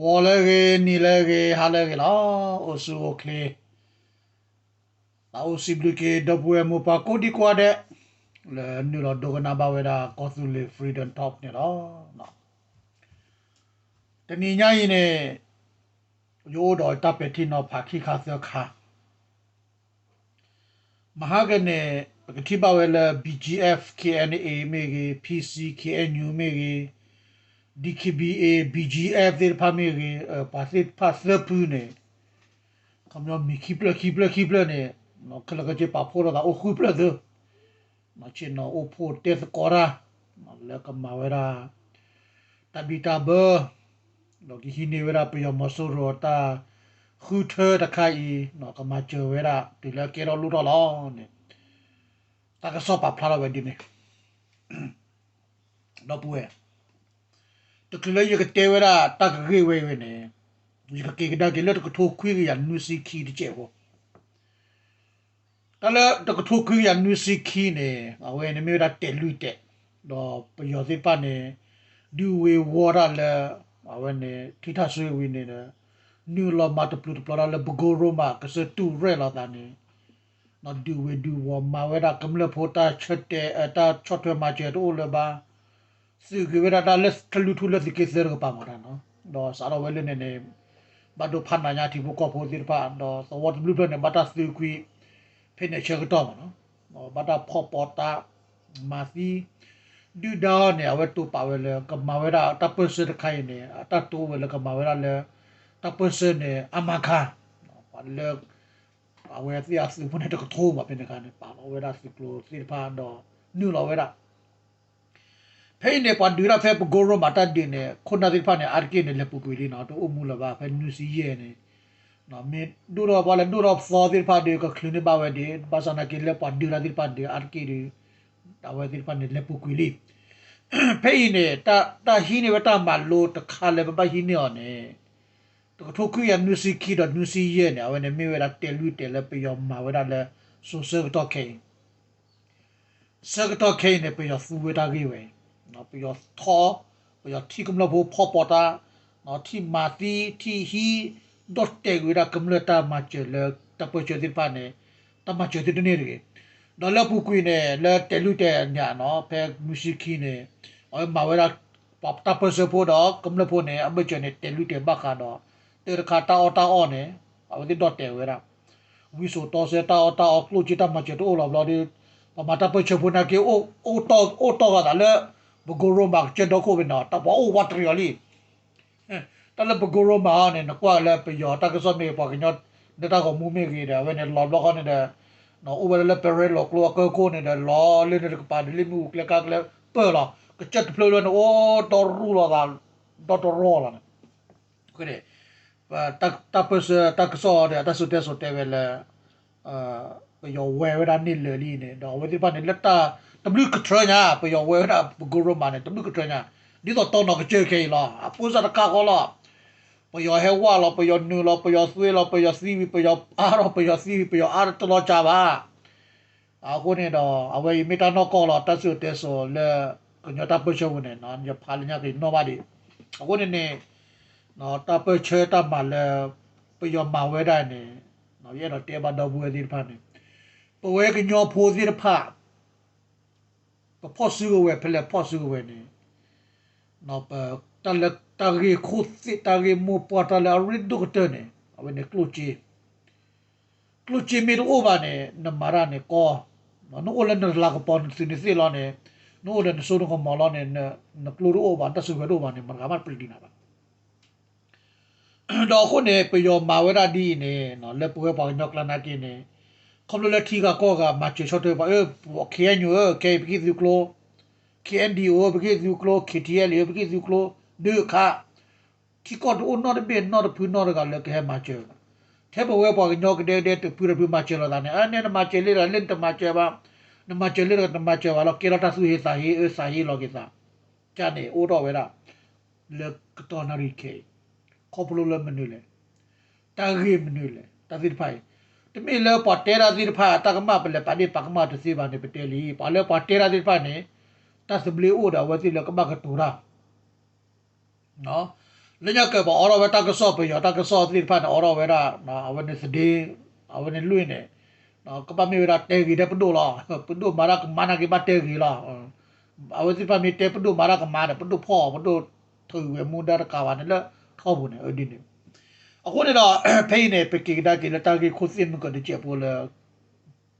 ဝော်လဲကေနီလဲကေဟာလဲကေလားအိုဆူအိုကလေအိုစီဘလူကေဒပွေမူပါကိုဒီကွာတဲ့လဲနီလောဒိုကနာဘဝဲတာကောဆူလီဖရီဒမ်တော့နေလားနော်တနင်္ဂနွေရင်နဲ့ရိုးတော်တပ်ပတိနောဖာခိခါသောခါမဟာကနေပကတိပါဝဲလ BGF KNA မေကြီး PC KNU မေကြီး DKBA BGF တဲ့ဖာမေကြီးပါစစ်ပါစပူနေကမ္ဘာမီခိပလခိပလခိပလနေနော်ကလကချေပါဖို့တော့အခုပလဒမချင်နော်အဖို့တက်ကောရာမလကမဝရာတဘီတာဘောလောကီဟိနေဝရာပယမဆိုရတာခုထတခိုင်နော်ကမချဝရာဒီလကေရောလူတော့လောနေတကဆောပါဖလာဝဲဒီနေတော့ပွေ တကလေးရကတေဝရာတကခေဝဲဝဲနေဒီကကေကဒါကေလက်ကထိုခွေးရနုစီခီတကျဲဟောတလတကထိုခွေးရနုစီခီနေအဝဲနေမျိုးတာတဲလူတဲ့တော့ပယောစိပနေဒူဝေဝါရလာအဝဲနေထိထဆွေဝင်းနေတယ်နူလာမတ်ပလူပလာလဘဂိုရိုမာကစတူရဲလာတာနေနော်ဒူဝေဒူဝမာဝဲတာကမလဖိုတာချက်တဲ့အတာချတ်ထွဲမှာကျတော့လဘာ စီဂဝဲတာလက်ထလူထူလက်ဒီကေဆာကပါမရာနော်တော့စားတော့ဝဲလနေနေဘတ်ဒိုဖန်နာညာတီဘကောဖိုဒီပါတော့သဝတ်ဘလူးဘနဲ့ဘတ်တာစတူကွီဖိနေချက်တော့မနော်ဘတ်တာဖော့ပေါ်တာမာစီဒီဒါနဲ့အဝဲတူပါဝဲလေကမဝဲတာတပ်ပစတဲ့ခိုင်နေအတတူဝဲလေကမဝဲတာလေတပ်ပစနဲ့အမခါပါလေအဝဲစီအစဖုန်တဲ့ကထိုးမှာပြင်ကနေပါဝဲတာစီကလိုစီပါတော့နူလောဝဲတာ ဖိနေပန်ဒူရာဖေပဂိုရိုမတာဒီနေခုနာဒီဖာနေအာကေနေလေပူကွေလီနော်တော့အမှုလပါဖဲနူစီရဲနေနော်မင်းဒူရောပါလေဒူရောဖော်ဒီဖာဒီကခလင်းပါဝဲဒီဘာစနာကေလေပန်ဒူရာဒီဖာဒီအာကေဒီတာဝဲဒီဖာနေလေပူကွေလီဖိနေတာတာဟီနေဝတာမလို့တခါလေပပဟီနေော်နေတကထိုခွေရနူစီကီတော့နူစီရဲနေအဝဲနေမေဝဲတာတဲလူတဲလေပယောမာဝဲတာလေဆိုဆာတော့ခေဆာတော့ခေနေပယောဖူဝဲတာကြီးဝဲ နော်ပယောသောပယောတီကမလဘောဖောပေါ်တာနော်တီမာတီတီဟီဒတ်တဲဝဲတာကမလတာမချေလေတပချေဒီပါနေတမချေဒီနေရီနော်လပူကွေနေလေတဲလူတဲညာနော်ဖဲမူရှိခီနေအော်မာဝဲတာပပတပစဖို့တော့ကမလဖို့နေအမချေနေတဲလူတဲဘခါတော့တေရခါတာအော်တာအော်နေအဝဒီတော့တဲဝဲတာဝီဆိုတော့စေတာအော်တာအော်ကလူချီတာမချေတော့လောဘလောဒီပမာတာပချဖို့နာကေအိုအိုတော့အိုတော့ကလည်း bogoro mak che do ko be na ta ba o wat ri ali ta le bogoro ma ne na kwa le pe yo ta ka so me pa ka nyot de ta ko mu me ki da we ne lo lo ko ne da no o le pe re lo klo ko ko ne da lo le ne ka pa de le mu kle ka kle pe lo ka chat plo lo ne o to ru lo da do to ro la ne ko ne pa ta ta pe se ta ka so de ta su te so te we le uh yo we we da ni le li ne do we ti pa ne le ta တဘလူကထရညာပယောဝဲတာဂို ရမနဲ့တဘလူကထရညာဒီတော့တော့တော့ကြေခေလာအပူစားတကကောလာပယောဟဲဝါလာပယောနူလာပယောဆွေလာပယောစီဗီပယောအာရပယောစီဗီပယောအာရတလောချပါအခုနေတော့အဝေးမီတာနောကောလာတဆုတဲဆိုလေကညတာပချောဝင်နော်ညဖာလညာကိနောပါဒီအခုနေနေနော်တပချေတမလဲပယောမဝဲတိုင်းနေနော်ရဲတော့တေဘတော်ဘူးဒီဖာနေပဝဲကညောဖိုးဒီ ဖာဖော့စုဝဲဖလဲဖော့စုဝဲနေနော်ပတလတရီခုစစ်တရီမူပေါ်တလရီဒုကတနေအဝနေကလူချီကလူချီမီရိုဘာနေနမရာနေကောနော်အိုလန်လာကပွန်စနေစီလာနေနော်လန်ဆိုတော့မလာနေနကလူရိုဘာတဆူဝဲရိုဘာနေမကမပလီနာပါတော့ခုနေပယောမာဝရဒီနေနော်လက်ပွဲပေါညောကလနာကင်းနေ community ka ko ga ma che shot ba e kenyu ke bigi du klo kndo bigi du klo ktl bigi du klo du ka ki ko do no de be no de pu no ga le ke ma che te bo we ba no ke de de te pu re pu ma che la da ne a ne ma che le la len te ma che ba ne ma che le ga ma che ba lo ke la ta su he sa he e sa he lo ke sa cha ne o do we la le to na ri ke ko plo le menu le ta ge menu le ta vi pai တမီလပတေရာဒီဖာတကမပလပဒီပကမတစီဘာနေပတေလီပလပတေရာဒီဖာနေတသဘလီအိုဒါဝတိလကမကတူရာနော်လညကဘအော်ရဝတကဆော့ပယောတကဆော့တိဖာအော်ရဝရာနော်အဝနစ်ဒေးအဝနလွင်းနေနော်ကပမီဝရာတေဂီတဲ့ပဒိုလာပဒိုမာရကမနာကိဘတေဂီလာအဝတိဖာမီတေပဒိုမာရကမာတဲ့ပဒိုဖောပဒိုထွေဝေမူဒါရကဝနလထောဘူးနေအဒီနေ အခုနေတော့ဖိနေပကေဒါကေလတာကေခိုစင်မကတဲ့ချက်ပေါ်လာ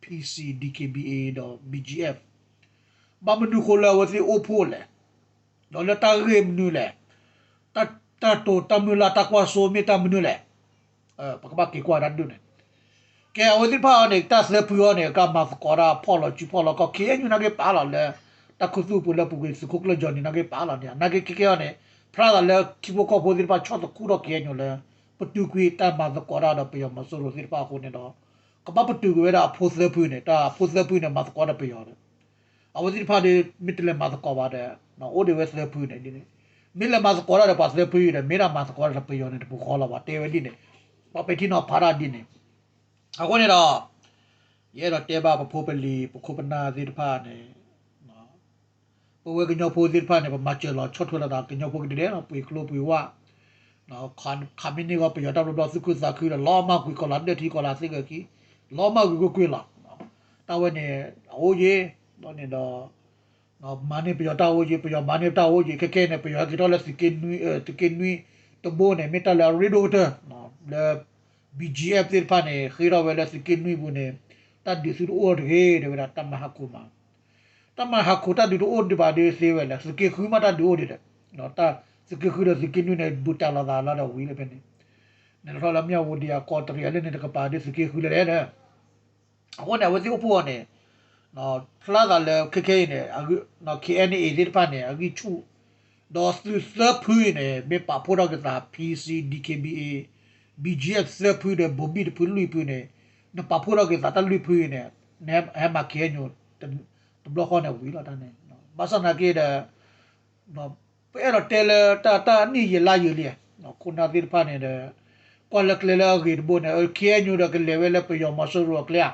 PC DKBA တော့ BGF ဘာမဒူခိုလာဝစီအိုဖိုလေတော့လတာရေမနူလေတတတိုတမလာတကွာဆိုမီတမနူလေအဲပကပကေကွာရဒုနေကဲအဝဒီပါနေတတ်လေပူယောနေကမဖကောရာဖော်လို့ချူဖော်လို့ကကေညူနာကေပါလာလေတခုစုပူလပူကေစကုကလဂျော်နီနာကေပါလာနေနာကေကေကေနေဖရာလေကိဘကောပိုဒီပါချော့တကူတော့ကေညူလေ ပတူကွေတမဖကောရာတော့ပြောမဆိုလို့ဒီပါခုနေတော့ကပပတူကွေတာဖိုစလေပူနေတာဖိုစလေပူနေမဖကောရာပြောတယ်အဝဒီပါဒီမီတလေမဖကောပါတယ်နော်အိုဒီဝက်စလေပူနေဒီနေမီလမစကောရာပါစလေပူရမေရာမစကောရာပယောနေပူခေါ်လာပါတေဝဒီနေပပတိနောဖာရာဒီနေအခုနေတော့ရဲတော့တေဘာပဖိုးပလီပခုပနာသီတဖာနေနော်ပဝေကညောဖိုးသီတဖာနေပမချေလောချော့ထွလာတာကညောဖိုးကတဲ့နော်ပွေကလိုပွေဝ နော်ခန်ခမင်းနေကပယောတာတော့စုကုသခုလောမကွေကလာတဲ့တီကလာစိကကီလောမကွေကွေလာတာဝနေအိုးကြီးတော့နေတော့နော်မာနေပြောတာဝကြီးပြောမာနေတာဝကြီးကဲကဲနေပြောကြတော့လက်စကင်နွီတကင်နွီတဘိုနေမီတလာရီဒိုတာနော်လေ BGF တိဖာနေခီရောဝဲလက်စကင်နွီဘူးနေတတ်ဒီစုအိုဒဟေဒေဝရတမဟာကူမာတမဟာကူတတ်ဒီအိုဒီပါဒီစေဝဲလက်စကေခူမတတ်ဒီအိုဒီတဲ့နော်တ စကေခူရစကင်နွီနေဘူတလာလာလာဝီလေပဲနေနေတော့လာမြောက်ဝဒီယာကော်တရီလည်းနေတကပါဒီစကေခူလေတဲ့ဟိုနေဝစီအဖို့နေနော်ဖလာကလည်းခက်ခဲနေအခုနော် KNA ဒီတပတ်နေအခုချူတော့စစပူနေမေပါပေါ်တော့ကတာ PC DKBA BGF စပူတဲ့ဘဘီတပူလူပူနေနပါပေါ်တော့ကတာတလူပူနေနဲဟမကဲညိုတဘလော့ခေါနေဝီလာတန်းနေနော်ဘာစနာကေတဲ့နော် ပဲတော့တယ်တာတာနီရလာရလေနော်ခုနာဒီတပတ်နေတဲ့ကွာလကလေလာဂီဘုန်အဲကဲညိုတော့ကလေဝဲလေပယောမဆူရောကလျာ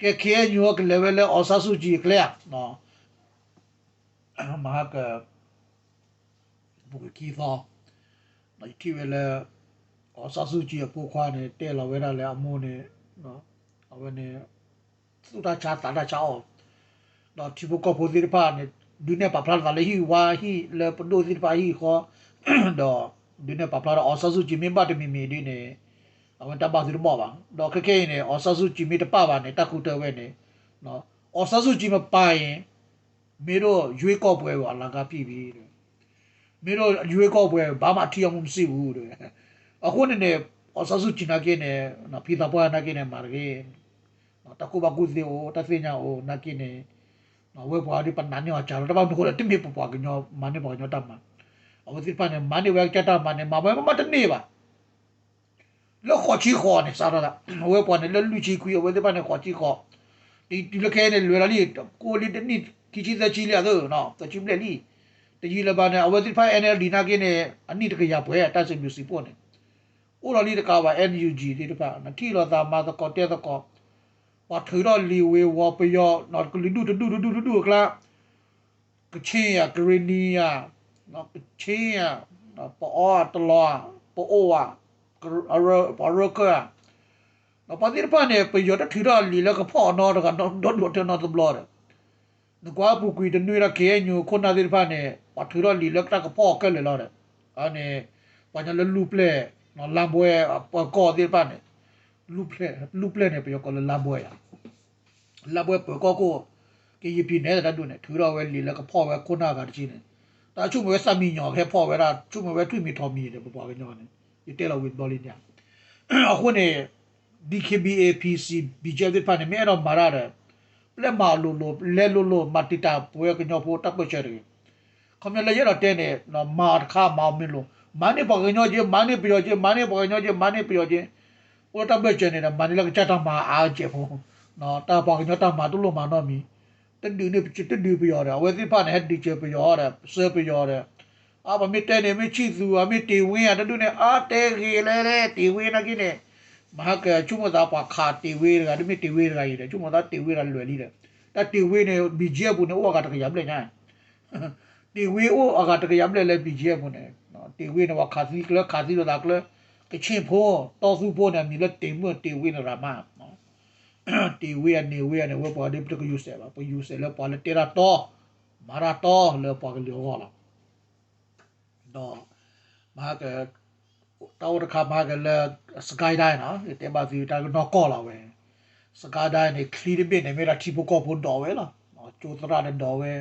ကဲခဲညောကလေဝဲလေအော်ဆာဆူဂျီကလေနော်မဟာကဘူကီသောလိုက်တီဝဲလေအော်ဆာဆူဂျီပိုခွားနေတဲလာဝဲတာလေအမိုးနေနော်အဝဲနေသူတာချာတာတာချာအောတော့တီဘကောပိုဒီပါနေဒု နေပပလာလေဟီဝါဟီလေပဒိုဒီပါဟီခေါ်တော့ဒုနေပပလာအော်ဆာဆူဂျီမင်ဘာတမီမီဒီနေအဝန်တပါစီတော့ပါတော့ခက်ခဲနေအော်ဆာစုကြည့်မိတပပါနေတခုတဲဝဲနေနော်အော်ဆာစုကြည့်မပါရင်မင်းတို့ရွေးကောက်ပွဲကိုအလကားပြည့်ပြီတဲ့မင်းတို့ရွေးကောက်ပွဲဘာမှထီအောင်မရှိဘူးတဲ့အခုနေနေအော်ဆာစုကြည့်နာကိနေနော်ဖီတာပွားနာကိနေမာကေနော်တကူဘကူစီအိုတသိညာအိုနာကိနေ နော်ဝဲပွားဒီပနန်ညောချာတော့ဘာမကိုတိမေပပွားကညောမနေပေါ်ညောတတ်မှာအဝစီပနေမနေဝဲချတာမနေမဘဲမတနေပါလောခေါ်ချီခေါ်နေစားတော့ဝဲပေါ်နေလလူချီခွေဝဲတဲ့ပါနေခေါ်ချီခေါ်ဒီဒီလခဲနေလွယ်လာလီကိုလီတနိကီချီသချီလျာတော့နော်တချီပလက်လီတကြီးလပါနေအဝဲတဲ့ဖိုင် NLD နာကင်းနေအနိတကရပွဲအတက်စမြူစီပေါ်နေဥရလီတကပါ NUG ဒီတပါနတိလောသာမာတကောတဲတကော ဝါထွေတော့လီဝေဝပယောနော်ကလီဒူဒူဒူဒူဒူကလာကချင်းရဂရနီယာနော်ကချင်းရနော်ပေါ်တလောပေါ်အိုဝါအရဘာရကနော်ပါတိပန်နေပယောတထီရလီလကဖောနော်တကနော်ဒတ်ဒတ်နော်တဘလော်နကွာပူကွီတနွေရကေညူခုနာတိပန်နေပါထီရလီလကတကဖောကဲလေလော်အနေပါညာလလူပလက်နော်လမ်ဘွဲကောတိပန်နေလူပလက်လူပလက်နေ ပယောကလလမ်ဘွဲလမ်ဘွဲပကောကိုကေယပြနေတဲ့တတ်နေထီရဝဲလီလကဖောဝဲခုနာကတချင်းနေတာချုံဝဲစမီညောခဲဖောဝဲတာချုံဝဲထွိမီထော်မီတယ်ပပွားကညောနေ itela with bolinia akune DKBA PC BJP ဖာနေမဲတော့မာရတယ်လက်မလိုလိုလဲလိုလိုမတတာပွဲကညောဖို့တပ်ပချက်တွေခမလည်းရတော့တဲ့နေနော်မာခါမောင်မလို့မနေပေါ်ကညောချင်းမနေပြောချင်းမနေပေါ်ကညောချင်းမနေပြောချ င်းဟိုတပ်ပချက်နေတာမနေလည်းချက်တော့မှာအားချက်ဖို့နော်တာပေါ်ကညောတာမှာတူလို့မှာတော့မီတတူနေချစ်တတူပြောတယ်ဝဲစီဖာနဲ့ဟက်ဒီချက်ပြောတယ်ဆဲပြောတယ်အာမမတဲနေမချီသူအမတီဝင်းရတူနေအာတဲကြီးလဲတဲ့တီဝင်းနကိနေမဟာကချုမသာပါခါတီဝေးကတမတီဝေးကကြီးတယ်ချုမသာတီဝေးကလွယ်လိတယ်တတီဝေးနေဘီဂျီဘူးနေဩကတကရပလဲညာတီဝေးဩအကတကရပလဲလဲဘီဂျီဘူးနေနော်တေဝေနဝခါစီကလခါစီလာကလ ကချင်းဖိုးတော်စုဖိုးနဲ့မြည်လက်တေမတေဝေနရာမနော်တေဝေနေဝေနေဝပေါ်ဒီပကယူဆဲပါပယူဆဲလပေါ်လက်တေရာတော့မာရာတော့လပေါ်ကလျောလာတော့မာကတော်တခါမာကလစကိုင်းတိုင်းနော်တေမစီတာကတော့ကောလာဝဲစကားတိုင်းနေခလီရဘနေမေရာတီပိုကောဖို့တော့ဝဲလားကျိုးတရတဲ့တော့ဝဲ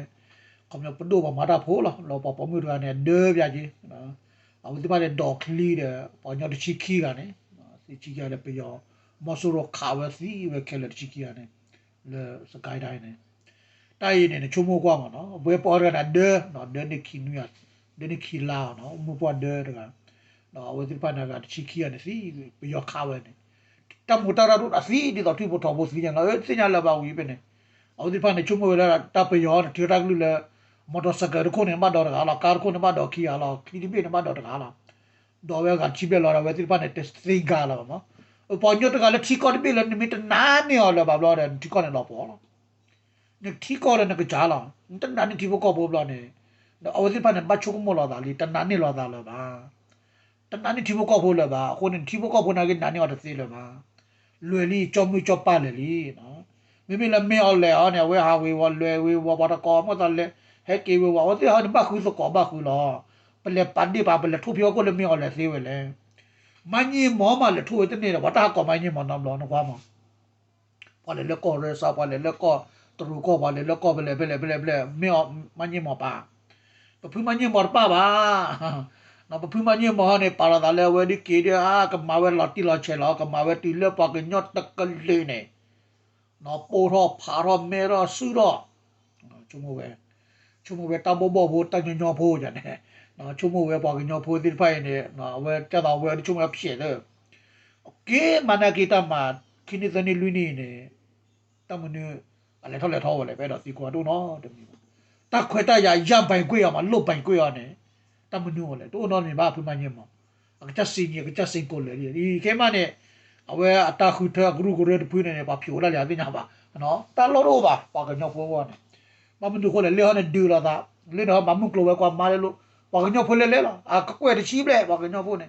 comme le podo ba mata pho la lo pa pa mu ra ne de bya ji na a wu ti ba de dog cli de pa nyo de chi ki ga ne si chi ga de pe yo mo so ro kha we si we ke le chi ki ga ne le sky dai ne tai ne ne chu mo kwa ma no bwe po ra na de no de ne ki nu ya de ne ki la no mu po de de ga no a wu ti pa na ga chi ki ga ne si pe yo kha we ne ta mu ta ra ru a si di to ti po to bo si nya la e si nya la ba wi pe ne a wu ti pa ne chu mo la ta pe yo ti ra glu le မော်တော်စကား ကိုနေမတော်ကားလာကားကိုနေမတော်ခီယာလာခီဒီပိနေမတော်ကားလာတော့ဝဲကချိပဲလာဝဲတိပနဲ့တက်စသိကားလာမပေါ်ညတ်ကလည်းထီကော်ပိလည်းနိမိတနာနေရလာဘာလို့လဲထီကော်နေတော့ပေါ်လာနေထီကော်လည်းကကြားလာတန်နာနေထီဘကောပေါ်လာနေတော့အဝစီပနဲ့မချုံမလာတာလीတန်နာနေလာတာလာပါတန်နာနေထီဘကောပေါ်လာပါခုနေထီဘကောပေါ်နာကနာနေရတဲ့သေးလာပါလွယ်လီကြောမှုကြောပါလေလီနော်မိမိလည်းမင်းအောင်လဲအောင်နေဝဲဟာဝေဝလွယ်ဝေဝဘာတကောမတော်လဲ ဟဲကေဝဝဝတိဟာဘခုစကောဘခုလောပလေပန်ဒီပါပလေထူပြောကိုလည်းမြော်လဲသေးဝဲလဲမညင်မောမလည်းထူတဲ့နေတော့ဝတာကောမညင်မောနော်လောနကွာမပါလေလကောရဲစာပါလေလကောတရူကောပါလေလကောပလေပလေပလေပလေမြော်မညင်မောပါပဖူမညင်မောပါပါနော်ပဖူမညင်မောနေပါလာတယ်ဝဲဒီကေဒီအာကမဝဲလော်တီလော်ချေလောကမဝဲတီလေပါကညော့တကလေးနေနော်ပိုတော့ဖာတော့မဲတော့ဆူတော့ကျုံမဝဲချုံမဝဲတဘောဘောဘောတညညောဖိုးကြတယ်နော်ချုံမဝဲပေါ် chumu we tambo bo bo ta nyo nyo bo ja ne na chumu we ba nyo bo dir pai ne na we ta da we chumu pye de ke mana ki ta ma kini zani lu ni ne ta mu ne ale tho le tho wa le pe da si kwa do no de mi ta khwe ta ya ya bai kwe ya ma lo bai kwe ya ne ta mu ne wa le do no ni ba phu ma nyi ma a ka si ni ka si ko le ri ke ma ne အဝဲအတာခုထဂရုဂရုတပွေးနေပါဖြိုလာရတဲ့ညပါနော်တာလို့တော့ပါပါကညောပေါ်ပေါ်နေ မမတို့ခေါ်လေလေဟောနေဒူလာတာလေတော့မမှုကလောပဲကွာမာလေလို့ဘာကညောဖိုးလေလေလားအကွက်တချီးပလဲဘာကညောဖိုးနေ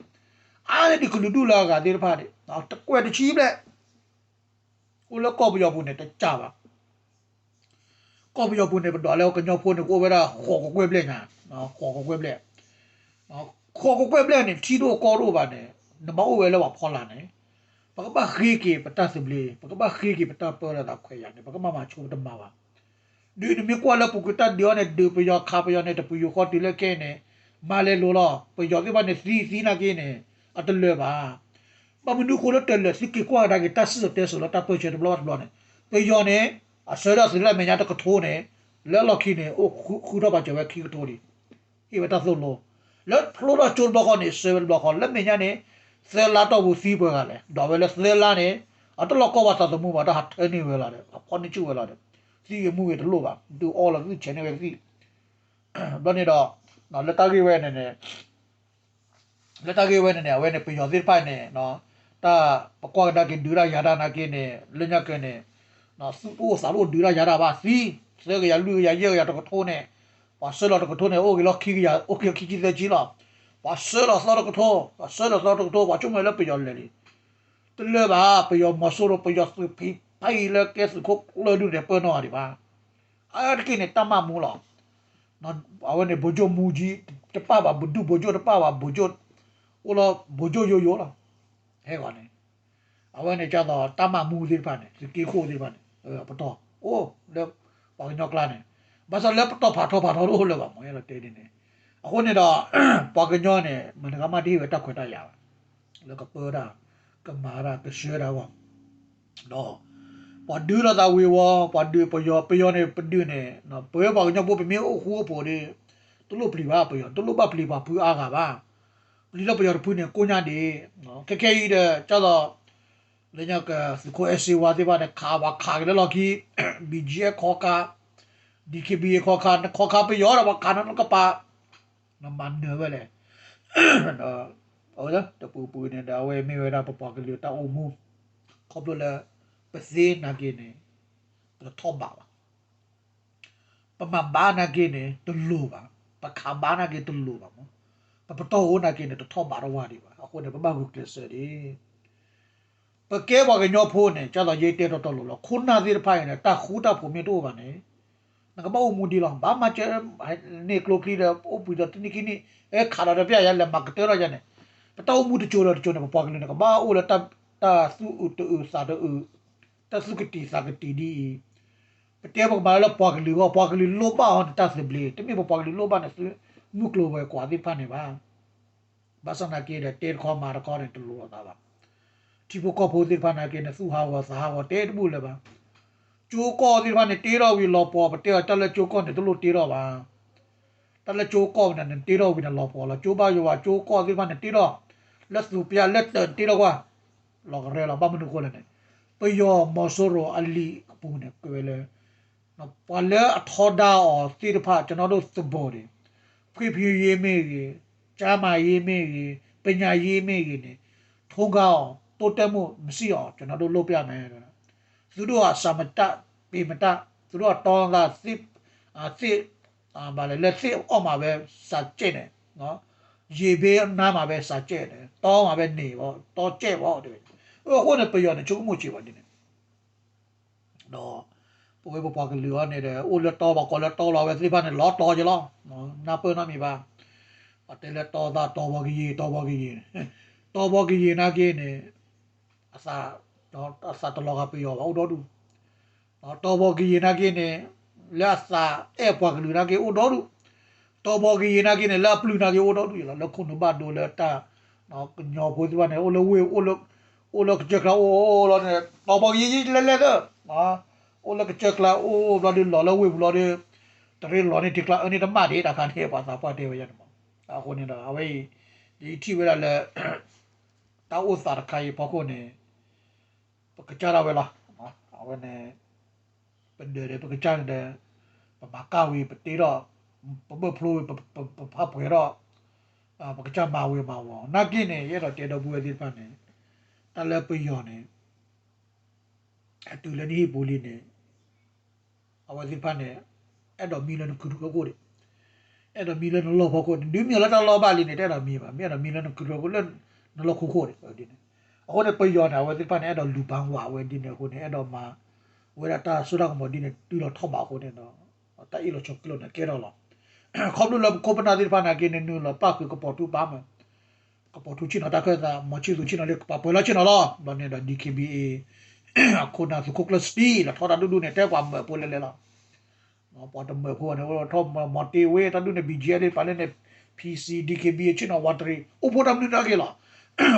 အားလေဒီကလူဒူလာကဒီဖားတယ်တော့တကွက်တချီးပလဲဦးလကောပယောဘူးနေတကြပါကောပယောဘူးနေဘတော်လေကညောဖိုးနေကိုပဲတော့ခေါ်ကွက်ပလဲညာနော်ခေါ်ကွက်ပလဲနော်ခေါ်ကွက်ပလဲနေချီတော့ကောတော့ပါနေနမောဝဲလောဖော်လာနေပကပခေကေပတသဘလေပကပခေကေပတပေါ်လာခွေရနေပကမမချုံတမပါ ဒီနမီကွာလပကုတဒီယနေဒီပယောခါပယောနေတပယောခေါတီလကဲနေမာလေလိုလာပယောဒီဘာနေစီစီနာကဲနေအတလေပါပမနုကိုလတယ်စီကကွာဒါကတဆတဲ့ဆိုလတပချေဘလော့ဘလော့နေပယောနေအဆရာစလမညာတကထိုးနေလဲလခိနေအိုခုတော့ပါကြဝဲခိတိုဒီဟိဝတသုလို့လက်ဖလိုတော့ချိုးဘခေါနေဆေဝဲဘခေါလက်မညာနေဆဲလာတော့ဘူးစီးပွဲကလည်းတော့ပဲလဲဆဲလာနေအတလကောပါသမှုပါတော့ဟတ်နေဝဲလာတယ်အဖော်နေချူဝဲလာတယ် စီရမှုရတလို့ပါသူ all of you channel ပဲစီဘာနေတော့နော်လက်တကြီးဝဲနေနေလက်တကြီးဝဲနေနေဝဲနေပျော်သေးပိုက်နေနော်တာပကွာဒါကဒူရာယာဒနာကင်းနေလညကင်းနေနော်စူစာလို့ဒူရာယာဒပါစီစေကရလူရရရတကထိုးနေပါဆလောတကထိုးနေအိုကလောခီကရအိုကခီကီတဲ့ကြီးလားပါဆလောဆောတကထိုးပါဆလောဆောတကထိုးပါချုံမလည်းပျော်လေတလေပါပျော်မဆိုးတော့ပျော်စ ပီဖိုင်လကဲစခုလောဒူတဲ့ပေါ်နော်ဒီပါအဲ့ဒီကနေတမမူလောနော်အဝနေဘိုဂျိုမူကြီးတပပါဘဒူဘိုဂျိုတပပါဘိုဂျိုဦးလောဘိုဂျိုယိုယိုလားဟဲ့ကောနေအဝနေကြတော့တမမူလေးပါနေစကီခိုလေးပါနေပတော့အိုးလေပါညောကလာနေဘာစလက်ပတော့ဖာတော့ဖာတော့လို့လောပါမရတဲ့တင်းနေအခုနေတော့ပါကညောနေမနကမတီးပဲတက်ခွတ်တရပါလောကပေါ်တာကမာရာကရှေရာဝတော့ ပဒူရတာဝေဝပဒူပယောပယောနေပဒူနေနော်ပွဲပါညပိုပမေဟူပေါ်နေတူလို့ပလီပါပယောတူလို့ပါပလီပါပူအားကပါပလီလို့ပယောပူနေကိုညာဒီနော်ခက်ခဲကြီးတဲ့ကျတော့လေညကစကိုအစီဝါဒီပါနဲ့ခါပါခါကလေးလောက်ကြီးဘီဂျီခေါကာဒီကေဘီခေါကာခေါကာပယောရပါခါနကပါနမန်နေဝဲလေနော်ဟုတ်လားတပူပူနေတာဝဲမေဝဲတာပပကလေးတာအုံမူခေါပလ ပစေနာကိနေတထောပါပမဘာနာကိနေတလူပါပခဘာနာကိတလူပါမပပတော်ဟိုနာကိနေတော့ဘာတော့ဝါဒီပါအခုနေပမကုကလစရီပကဲဘောကညောဖိုးနေကျတော့ရေးတဲတော့တော့လို့ခုနာဒီဖိုင်နေတာခူတာဖို့မြတ်တော့ပါနေငါကဘောမူဒီလောဘာမချေနေကလိုကလီတော့အပူတော့တနိကိနေအဲခါရပြရလဲမကတဲရကြနေပတော်မူတချိုးတော့တချိုးနေပေါ်ကလေးနေကဘာအိုလတပ်တာစုဥတူစာတူ တဆုကတိစာကတိဒီပတဲဘောဘာလပေါ်ကလေးကိုပေါ်ကလေးလိုပါအောင်တတ်စဘလီတမိပေါ်ကလေးလိုပါနေမုကလိုပဲကွာဒီဖာနေပါဘာစနာကေတဲ့တေခေါ်မာရခေါ်တယ်တူလို့တာပါဒီဘကောဖိုဒီဖာနာကေနစုဟာဝစာဟာဝတေတမှုလည်းပါကျိုးကောဒီဖာနေတေတော့ဝီလောပေါ်ပတဲတက်လက်ကျိုးကောနေတူလို့တေတော့ပါတက်လက်ကျိုးကောနေတေတော့ဝီနလောပေါ်လာကျိုးပါယောကျိုးကောဒီဖာနေတေတော့လက်စုပြလက်တေတော့ကွာလောကရဲလာဘာမနုကိုလည်း ပယောမောဆိုရိုအလီပူနေကွယ်လေနော်ပလဲအထောဒါအော်တိတဖာကျွန်တော်တို့သဘောတယ်ဖွေဖြူရေးမေးကြီးကျားမရေးမေးကြီးပညာရေးမေးကြီးနေထုံးကောင်းတိုးတက်မှုမရှိအောင်ကျွန်တော်တို့လုပ်ပြမယ်သူတို့ကသမတပေမတသူတို့ကတောင်းတာစစ်အစစ်အာဗာလေလက်စစ်အောက်မှာပဲစာကျက်နေနော်ရေဘေးနားမှာပဲစာကျက်တယ်တောင်းမှာပဲနေပေါ့တောကျက်ပေါ့တဲ့ဟိုဟို နဲ့ပြောနေချုံမှုချီပါတယ်နော်ပဝေပပကလီဝနေတယ်အိုလက်တော်ပါကောလက်တော်လာပဲသိပါနဲ့လော်တော်ကြလောနော်နာပနာမီပါအတဲလက်တော်သားတော်ဘကြီးတော်ဘကြီးတော်ဘကြီးနာကြီးနေအစာတော့အစာတလောကပြရောဟုတ်တော်သူနော်တော်ဘကြီးနာကြီးနေလက်စာအဲပွားကလူနာကြီးအိုတော်သူတော်ဘကြီးနာကြီးနေလက်ပလူနာကြီးအိုတော်သူလောခုနဘဒိုလက်တာနော်ညောဖို့ဒီပါနဲ့အိုလဝေအိုလ အိုလကကြကအိုလောနေတော်ဘကြီးလဲလဲတော့နော်โอละกะเจกลาโอ้บลอดิลอละเวบลอดิตรีลอนี่ติกลาอันนี้ตมาดิตาคันเทปาสาปาเทวยันมอาคนนี่ดาเอาไว้ဒီထိဝဲလာလဲတာဥစာခိုင်ပခုနေပကကြရဝဲလာနော်အဝဲနေပန်ဒေပကကြန်တဲ့ပမကာဝီပတိတော့ပဘဖလိုပပပွေတော့အပကကြမာဝေမာဝနာကိနေရတော့တေတော့ဘူးဒီပန်နေ တလဲပယောနေအတူလည်းနေပူလီနေအဝစီဖတ်နေအဲ့တော့မီလန်ကူကူကိုလေအဲ့တော့မီလန်လောဘကိုဒီမီလန်လောဘလီနေတဲ့တော့မီပါမြေတော့မီလန်ကူကူကိုလည်းနလောခုခိုလေဒီနေအခုနေပယောတာဝစီဖတ်နေအဲ့တော့လူပန်းဝါဝဲဒီနေကိုနေအဲ့တော့မှာဝဲတာဆူတော့မဒီနေတူတော့ထောက်ပါကိုနေတော့တိုင်လို့ချုပ်လို့နေကဲတော့လားခေါပလူလကိုပနာဒီဖာနာကိနေနူလပါကူကပေါ်တူပါမ ကပေါ်တူချင်တော့ကတာမချီသူချင်လေပပေါ်လာချင်တော့ဘာနေတော့ DKBA ခုနစုခုကလစတီလာထော်တာဒူဒူနဲ့တဲကွာမပိုလဲလဲလားနော်ပေါ်တမခိုးနေတော့ထော်မတီဝေတာဒူနဲ့ BGA တွေပါလဲနဲ့ PC DKB ချင်တော့ဝတ်ရီဥပဒမ်နတာကေလာ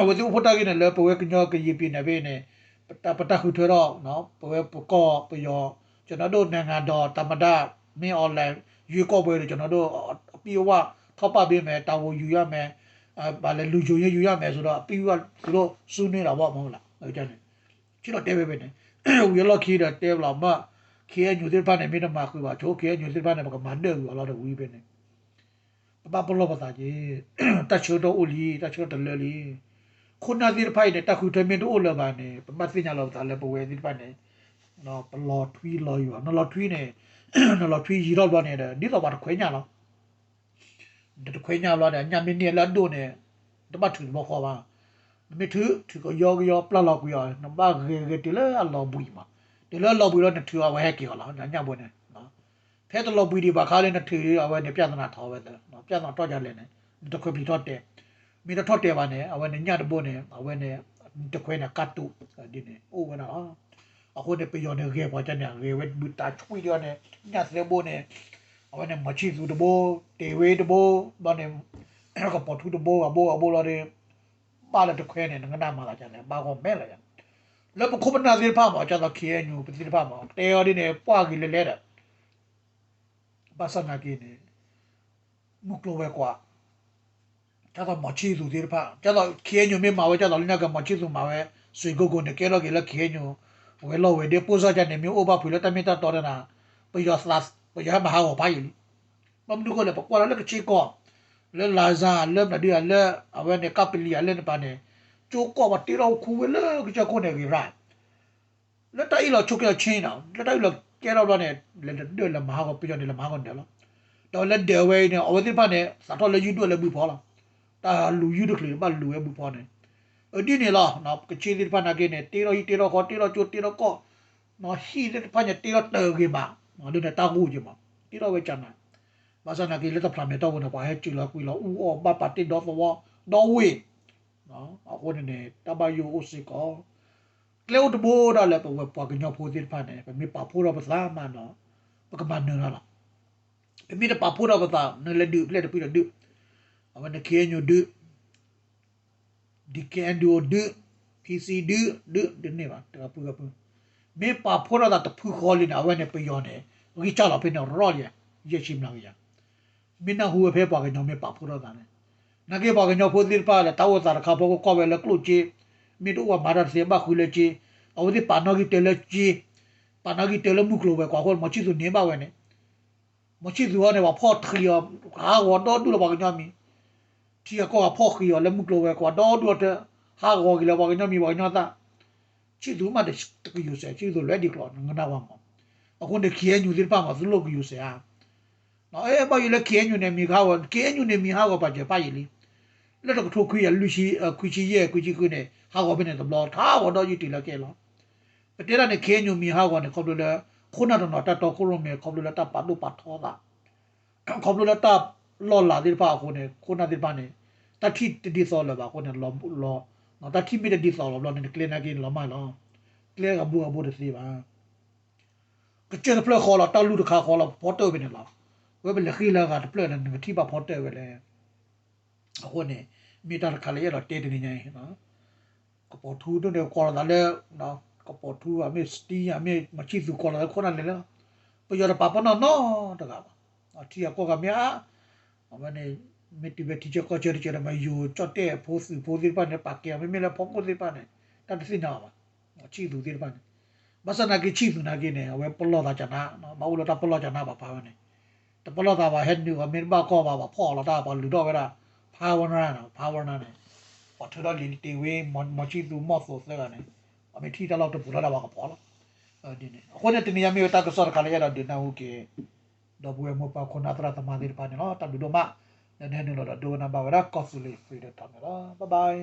ဝဒီဥပဒကေနဲ့လဲပဝဲကညောကရေးပြနေပဲနဲ့ပတပတခုထွေတော့နော်ပဝဲပကောပယောကျွန်တော်တို့နိုင်ငံတော်တမဒမင်း online ရွေးကောက်ပွဲတွေကျွန်တော်တို့အပြေဝထောက်ပပေးမယ်တာဝန်ယူရမယ် အဲဗာလဲလူချိုရယူရမယ်ဆိုတော့အပြေဝသူတို့စူးနေတာပေါ့မဟုတ်လားဟုတ်ကြတယ်ချီတော့တဲပဲပဲနေဝီလော်ခီတော့တဲလာမခေညူစစ်ဖာနေမိနမခွေပါချိုခေညူစစ်ဖာနေမကမန်တဲ့ဘူးအလားတော့ဝီပဲနေပပပလောပတာကြီးတချိုတော့ဦးလီတချိုတော့လဲလီခုနာဒီဖိုင်တဲ့တခုထမင်းတို့လောပါနေပမစညာလောတာလဲပဝဲဒီဖာနေနော်ပလော်ထွီလော်ယူနော်လော်ထွီနေနော်လော်ထွီရီတော့လောနေတယ်ဒီတော့ပါခွေညာလော တခွေညာလောတဲ့ညမင်းနေလတ်တို့နေတပတ်ထူမခေါ်ပါမိထုသူကယောယောပလလောက်ပြီးတော့နဘာဂေဂေတလဲအလောဘူးမှာတလဲလောက်ပြီးတော့ထူအဝဲကေလာညညဘွနဲ့နော်ဖဲတလောက်ပြီးဒီဘာခါလေးနဲ့ထူအဝဲနဲ့ပြဿနာထောပဲနော်ပြဿနာတော့ကြလဲနဲ့တခွေပြီးတော့တဲ့မိတော့ထော့တယ်ပါနဲ့အဝဲနဲ့ညတဘွနဲ့အဝဲနဲ့တခွေနဲ့ကတ်တူဒီနဲ့အိုးဝနာအခုနဲ့ပြောနေခဲ့ပါကြတယ်ရေဝဲဘူတာချွေရနဲ့ညစရဘွနဲ့ အဝဲနဲ့မချီသူတဘောတေဝေတဘောဘာနဲ့ကပေါ်သူတဘောအဘောအဘောလာတဲ့ပါလာတခွဲနေငနာမှာလာကြတယ်ဘာကောမဲလာကြလောပခုပနာစီဖာမှာကျတော့ခေညူပတိဖာမှာတေယောဒီနေပွားကြီးလဲလဲတာဘာစနာကြီးနေမုကလိုပဲကွာကျတော့မချီသူဒီဖာကျတော့ခေညူမေမှာဝဲကျတော့လင်းကမချီသူမှာဝဲဆွေကိုကိုနေကဲတော့ကလည်းခေညူဝဲလောဝဲဒီပိုစားကြနေမျိုးအိုဘာဖူလတမီတာတော်ရနာပယောစလတ်ပ ယောမဟာဝဘာယူလီမမဒုကလည်းပကွာလည်းကချီကောလဲလာဇာလဲမဒီလဲအဝဲနေကပလီလဲနေပါနေကျိုးကောမတီရောခုဝဲလဲကြခုနေကြီးရာလက်တိုင်လောချုပ်ရချင်းတော့လက်တိုင်လောကဲတော့တော့နေလက်တွေလမဟာကိုပြကြတယ်လမဟာကိုတယ်လို့တော့လက်တယ်ဝဲနေအဝဲတိဖတ်နေစတော့လက်ယူတော့လက်ဘူးဖော်လာတာလူယူတကလေးမလူရဲ့ဘူးပေါ်နေအဒီနေလားနော်ကချီဒီဖာနာကေနေတေရောဟီတေရောခေါတေရောချိုတေရောကောနော်ဟီတဲ့ဖာညတေရောတေကေပါ နော်ဒီနေတာကူကြမှာတေရောဝဲချနာဘာသာနာကေလက်တဖလာမေတော့ဘနပါဟဲချူလာကွီလာဦးအောဘပါတေဒေါ်သောနော်ဝေနော်အခုနေတဘယိုအိုစီကောကလေုတ်ဘောဒါလည်းတော့ပွားကညောဖိုတိဖာနေမေပါဖိုးတော့ပစာမနော်ပကမန်နော်လားမေတပါဖိုးတော့ပစာနော်လေဒုလေတပီဒုအဝနကေညိုဒုဒီကန်ဒိုဒု PC ဒုဒုဒီနေပါတကပူကပူ မေပါဖိုးတော့တဖူခေါ်လင်းအဝနေပယောနေဝီချလာပင်းတော့ရော်ရရရှိမလားရမင်းနဟူဖဲပါကညောမေပါဖိုးတော့တာနေနကေပါကညောဖိုးတိပါလေတောက်တာခါဘောကိုကောပဲလေကလုချီမီတို့ကမာရစေမခူလေချီအဝဒီပါနော်ကြီးတဲလေချီပါနော်ကြီးတဲလေမှုကလိုပဲကွာဟောမချီသူနေပါဝဲနေမချီသူဟောနေပါဖော့ထခရီယောဟာဝတော့တူလပါကညောမီတီကောဖော့ခရီယောလေမှုကလိုပဲကွာတော့တူတဲ့ဟာကောကြီးလေပါကညောမီပါညောတာ ချီသူမတဲ့တကယူဆဲချီသူလက်ဒီကလောငနာဝမှာအခုနေခီယညူဒီပါမှာသူလို့ကယူဆဲဟာနော်အဲပါယူလေခီယညူနေမီခါဝခီယညူနေမီဟာကောပါကြပါရီလီလက်တော့ထိုခွေရလူရှိခွေချီရဲ့ခွေချီခွေနေဟာကောဘယ်နေတော့လောထားဝတော့ယူတီလာကဲလောပတေရနေခီယညူမီဟာကောနေခေါ်လို့ခုနတော့တတော်ခုလုံးမေခေါ်လို့တပါလို့ပါထောတာခေါ်လို့တလောလာဒီပါခုနေခုနဒီပါနေတတိတဒီစောလပါခု နေလောလောနော်တတိမီတဒီစောလောလောနေကလနာကင်းလောမလောကလကဘူအဘူတစီပါကကျန်ဖလခေါ်လာတလူတခါခေါ်လာဖော်တော့ပဲနေလားဝဲဘလခီလာကတပလနေတိပါဖော်တော့ပဲလေအခုနေမီတာခါလေရတော့တေးနေနေနော်ကပေါ်ထူးတော့ခေါ်လာလေနော်ကပေါ်ထူးအမေစတီအမေမချီသူခေါ်လာခေါ်လာလေပယောပပနော်နော်တကားအတီအကောကမြာအမနေ မတီဘတီချကောချရချရမယူချတ်တဲ့ဖိုးစုဖိုးဒီပါနေပါကရမမေလာဖောကိုဒီပါနေတတ်စီနာပါချီသူဒီပါနေမဆနာကချီသူနာကိနေဝဲပလောတာချနာနော်ဘာလို့တာပလောချနာပါပါနေတပလောတာပါဟက်နူအမင်းပါကောပါပါဖောလာတာပါလူတော့ဝဲတာဘာဝနာနော်ဘာဝနာနေပေါ်ထတော့လီတီဝေးမချီသူမော့ဆိုစကနေအမေထီတလောက်တပူလာတာပါကပေါ်လာအဲဒီနေအခုနဲ့တင်ရမြေတာကစောကလည်းရတော့ဒီနာဟုတ်ကေတော့ဘွေမပခုနာတရသမတိပါနေနော်တဘီတို့မ နည်းနည်းတော့ဒိုနာဘာဝရကော့ဆူလေးဖရီတော့တာနော်ဘိုင်ဘိုင်